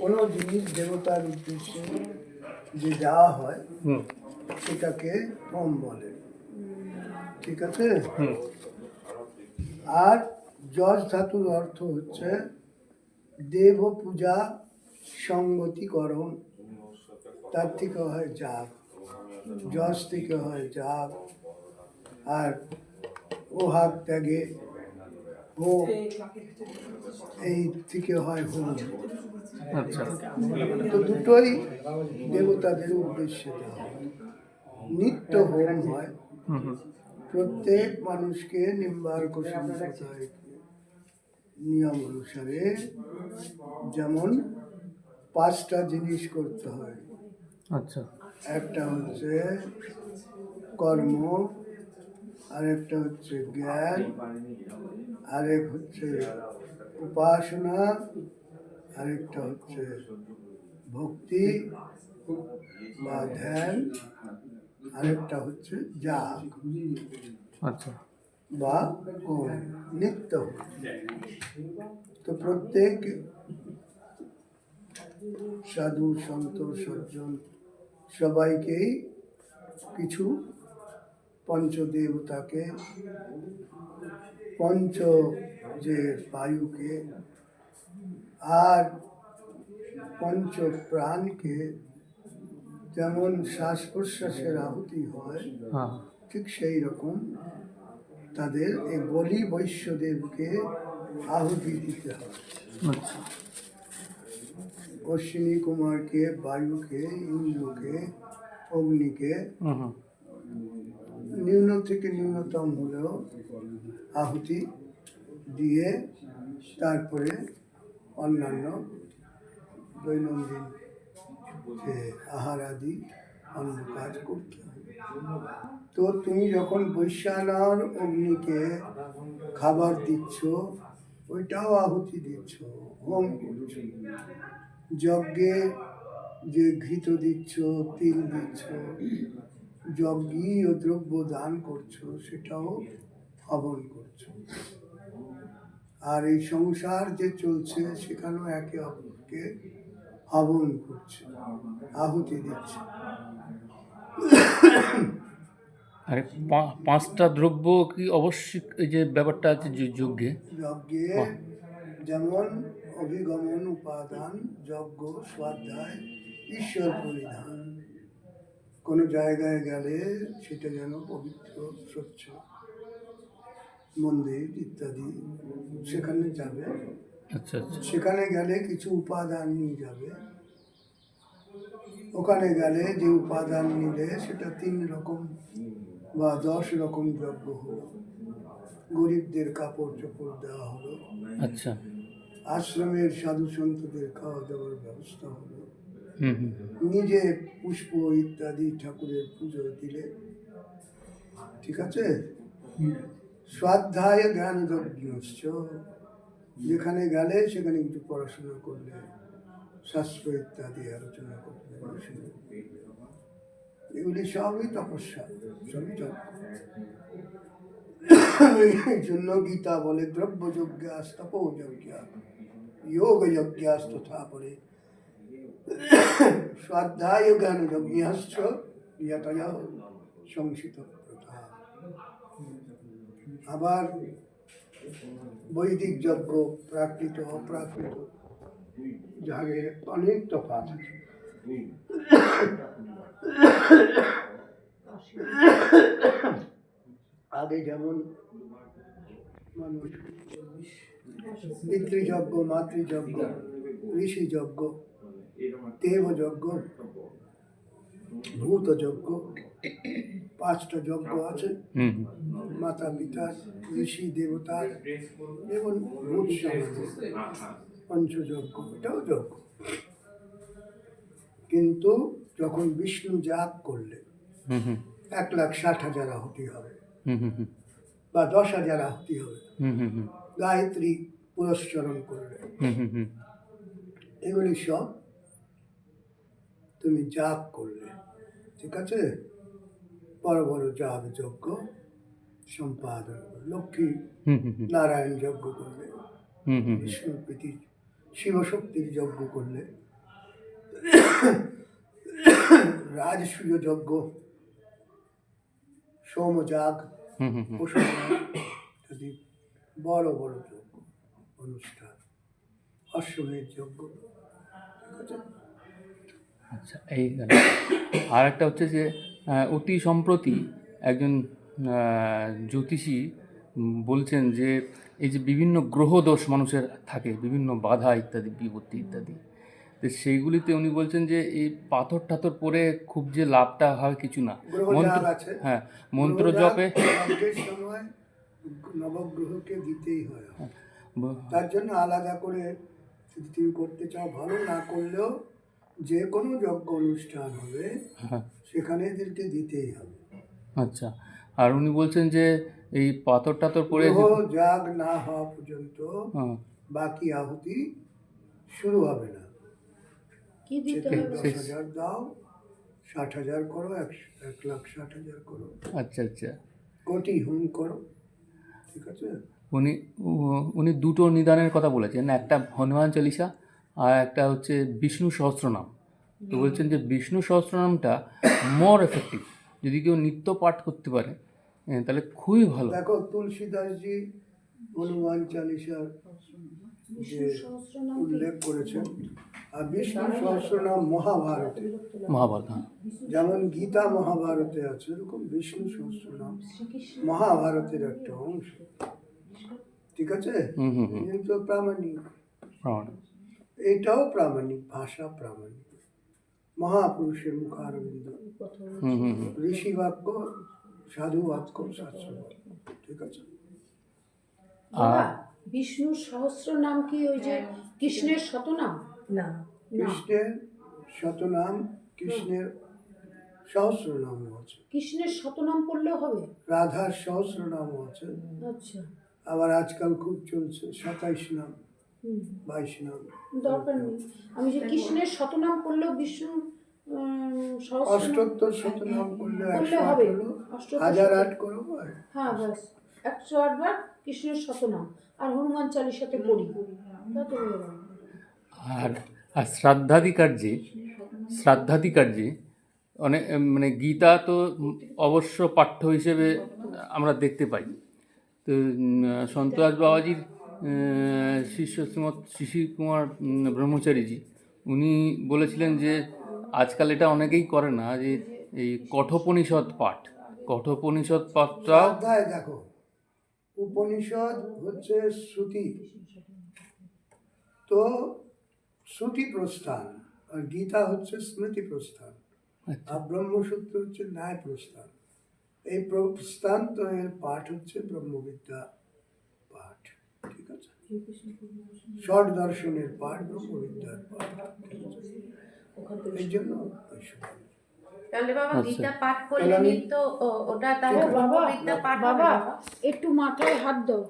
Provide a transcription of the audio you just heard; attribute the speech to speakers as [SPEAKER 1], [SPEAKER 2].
[SPEAKER 1] কোনো জিনিস দেবতার উদ্দেশ্যে যে দেওয়া হয় সেটাকে হোম বলে। ঠিক আছে? আর যশ ধাতুর অর্থ হচ্ছে দেব পূজা সঙ্গতিকরণ তার থেকে হয় জাগ যশ থেকে হয় জাগ। আর ও হাত ত্যাগে ও এই থেকে হয় হোম
[SPEAKER 2] আচ্ছা।
[SPEAKER 1] তো দুটোই দেবতাদের উদ্দেশ্যে হয়। নিত্য হোম হয়। প্রত্যেক মানুষকে নিম্বার্ক সম্প্রদায় নিয়ম অনুসারে যেমন পাঁচটা জিনিস করতে হয়।
[SPEAKER 2] আচ্ছা।
[SPEAKER 1] একটা হচ্ছে কর্ম আরেকটা হচ্ছে জ্ঞান আরেক হচ্ছে উপাসনা আরেকটা হচ্ছে ভক্তি বা ধ্যান আরেকটা হচ্ছে যাগ
[SPEAKER 2] আচ্ছা।
[SPEAKER 1] বা নিত্য। তো প্রত্যেক সাধু সন্ত সজ্জন সবাইকেই কিছু পঞ্চদেবতাকে পঞ্চ যে বায়ুকে আর পঞ্চ প্রাণকে যেমন শ্বাস প্রশ্বাসের আহুতি হয়
[SPEAKER 2] হ্যাঁ।
[SPEAKER 1] ঠিক সেই রকম তাদের এই বলি বৈশ্যদেবকে আহুতি দিতে হয়।
[SPEAKER 2] আচ্ছা।
[SPEAKER 1] অশ্বিনী কুমারকে বায়ুকে ইন্দ্রকে অগ্নিকে নিম্ন থেকে নিম্নতম হলেও আহুতি দিয়ে তারপরে অন্যান্য দৈনন্দিন যে আহার আদি, অন্য কাজ করতে তো তুমি যখন বৈশ্যানার অগ্নিকে খাবার দিচ্ছ, ওইটাও আহুতি দিচ্ছ, হোম করছ। যজ্ঞে যে ঘৃত দিচ্ছ, তিল দিচ্ছ যজ্ঞী ও দ্রব্য দান করছ সেটাও হবন করছ। আর এই সংসার যে চলছে সেখানেও একে অপরকে হবন করছে আহুতি দিচ্ছে।
[SPEAKER 2] আর পাঁচটা দ্রব্য কি অবশ্যই এই যে ব্যাপারটা আছে যজ্ঞে?
[SPEAKER 1] যজ্ঞে যেমন অভিগমন উপাদান যজ্ঞ স্বাধ্যায় ঈশ্বর পরিধান। কোনো জায়গায় গেলে সেটা যেন পবিত্র স্বচ্ছ মন্দির ইত্যাদি সেখানে যাবে।
[SPEAKER 2] আচ্ছা আচ্ছা।
[SPEAKER 1] সেখানে গেলে কিছু উপাদান নিয়ে যাবে। ওখানে গেলে যে উপাদান নিলে সেটা তিন রকম বা দশ রকম যজ্ঞ হলো। গরিবদের কাপড় চোপড় দেওয়া হলো।
[SPEAKER 2] আচ্ছা।
[SPEAKER 1] আশ্রমের সাধু সন্তদের খাওয়া দাওয়ার ব্যবস্থা হলো। নিজে পুষ্প ইত্যাদি ঠাকুরের পুজো দিলে ঠিক আছে? স্বাধ্যায় জ্ঞান যজ্ঞশ্চ যেখানে গেলে সেখানে কিছু পড়াশোনা করলে শাস্ত্র ইত্যাদি আলোচনা করলে। এগুলি সবই তপস্যা সবই এই জন্য গীতা বলে দ্রব্য যজ্ঞাস তপো যজ্ঞা যোগ যজ্ঞাস তথা বলে। স্বাধ্যায় জ্ঞান যজ্ঞাশ্চ ইয়তয় সংসিত আবার বৈদিক যজ্ঞ, প্রাকৃত, অপ্রাকৃত যাগের অনেক তফাৎ আছে। আগে যেমন মানুষ পিতৃযজ্ঞ, মাতৃযজ্ঞ ঋষি যজ্ঞ দেব যজ্ঞ ভূত যজ্ঞ পাঁচটা যজ্ঞ আছে। মাতা পিতা ঋষি এবং ভূত পঞ্চযজ্ঞ। এটাও যজ্ঞ। কিন্তু যখন বিষ্ণু জাগ করলে এক লাখ ষাট হাজার আহুতি হবে।
[SPEAKER 2] হুম হুম হুম।
[SPEAKER 1] বা দশ হাজার আহুতি হবে।
[SPEAKER 2] হুম হুম হুম।
[SPEAKER 1] গায়ত্রী পুরস্চরণ করলে এগুলি সব তুমি জাপ করলে ঠিক আছে? বড় বড় জাপ যজ্ঞ সম্পাদন লক্ষ্মী নারায়ণ যজ্ঞ করলে
[SPEAKER 2] হুম হুম হুম।
[SPEAKER 1] বিষ্ণু প্রীতি শিবশক্তির যজ্ঞ করলে রাজসূয় যজ্ঞ সোমযাগ ইত্যাদি বড় বড় যজ্ঞ অনুষ্ঠান অশ্বমেধ যজ্ঞ ঠিক আছে?
[SPEAKER 2] আচ্ছা এই গেল। আর একটা হচ্ছে যে অতি সম্প্রতি একজন জ্যোতিষী বলছেন যে এই যে বিভিন্ন গ্রহ দোষ মানুষের থাকে বিভিন্ন বাধা ইত্যাদি বিপত্তি ইত্যাদি তো সেইগুলিতে উনি বলছেন যে এই পাথর টাথর পরে খুব যে লাভটা হয় কিছু না। মন্ত্র হ্যাঁ মন্ত্র জপে
[SPEAKER 1] নবগ্রহকে দিতেই হয়। তার জন্য আলাদা করে যদি তুমি করতে চাও ভালো না করলেও যে কোনো যজ্ঞ অনুষ্ঠান হবে
[SPEAKER 2] হ্যাঁ।
[SPEAKER 1] সেখানে এদেরকে দিতেই হবে।
[SPEAKER 2] আচ্ছা আর উনি বলছেন যে এই পাথর টাথর পরে
[SPEAKER 1] গ্রহ যাগ না হওয়া পর্যন্ত
[SPEAKER 2] হ্যাঁ,
[SPEAKER 1] বাকি আহুতি শুরু হবে না।
[SPEAKER 3] কি দিতে
[SPEAKER 1] হাজার দাও ষাট হাজার করো একশো এক লাখ ষাট হাজার করো।
[SPEAKER 2] আচ্ছা আচ্ছা।
[SPEAKER 1] কোটি হুম করো ঠিক আছে?
[SPEAKER 2] উনি উনি দুটো নিদানের কথা বলেছেন। একটা হনুমান চালিসা আর একটা হচ্ছে বিষ্ণু সহস্রনাম। তো বলছেন যে বিষ্ণু সহস্রনামটা মোর এফেক্টিভ যদি কেউ নিত্য পাঠ করতে পারে তাহলে খুবই ভালো।
[SPEAKER 1] দেখো তুলসীদাসজি হনুমান চালিসার উল্লেখ করেছেন আর বিষ্ণু সহস্রনাম মহাভারতে।
[SPEAKER 2] মহাভারত হ্যাঁ।
[SPEAKER 1] যেমন গীতা মহাভারতে আছে এরকম বিষ্ণু সহস্রনাম মহাভারতের একটা অংশ। ঠিক আছে?
[SPEAKER 2] হুম হুম হুম।
[SPEAKER 1] কিন্তু প্রামাণিক।
[SPEAKER 2] প্রমাণ।
[SPEAKER 1] এটাও প্রামাণিক ভাষা প্রামাণিক। মহাপুরুষের মুখারবিন্দ ঋষি বাক্য সাধু বাক্য শাস্ত্র ঠিক আছে।
[SPEAKER 3] বিষ্ণুর সহস্র নাম কি ওই যে কৃষ্ণের শতনাম?
[SPEAKER 4] না।
[SPEAKER 3] না।
[SPEAKER 1] কৃষ্ণের শতনাম কৃষ্ণের সহস্র নাম আছে।
[SPEAKER 3] কৃষ্ণের শতনাম পড়লেও হবে?
[SPEAKER 1] রাধার সহস্র নাম আছে।
[SPEAKER 3] আচ্ছা।
[SPEAKER 1] আবার আজকাল খুব চলছে সাতাইশ নাম। বাইশ নাম।
[SPEAKER 3] দরকার নেই। আমি যে কৃষ্ণের শতনাম বিষ্ণু
[SPEAKER 1] অষ্টোত্তর করলে একশো আট হলো। হাজার আট করো আর?
[SPEAKER 3] হ্যাঁ ব্যাস। একশো আটবার কৃষ্ণের শতনাম। আর হনুমান চালিশাতে পড়ি।
[SPEAKER 2] আর আর শ্রাদ্ধাদি কার্যে শ্রাদ্ধাদি কার্যে অনেক মানে গীতা তো অবশ্য পাঠ্য হিসেবে আমরা দেখতে পাই। তো সন্তোষ বাবাজির শিষ্য শ্রীমৎ শিশির কুমার ব্রহ্মচারীজি উনি বলেছিলেন যে আজকাল এটা অনেকেই করে না যে এই কঠোপনিষদ পাঠ। কঠোপনিষদ পাঠটা
[SPEAKER 1] অধ্যায় দেখো। উপনিষদ হচ্ছে শ্রুতি। তো শ্রুতি প্রস্থান আর গীতা হচ্ছে স্মৃতি প্রস্থান।
[SPEAKER 2] আচ্ছা।
[SPEAKER 1] আর ব্রহ্মসূত্র হচ্ছে ন্যায় প্রস্থান। এই প্রস্থান তো এর পাঠ হচ্ছে ব্রহ্মবিদ্যা। ষট দর্শনের পাঠ ব্রহ্মবিদ্যার পাঠ। এই জন্য
[SPEAKER 4] তাহলে বাবা
[SPEAKER 2] আচ্ছা।
[SPEAKER 4] গীতা পাঠ করলে ও- ওটা তাহলে
[SPEAKER 3] বাবা একটু মাথায় হাত দাও।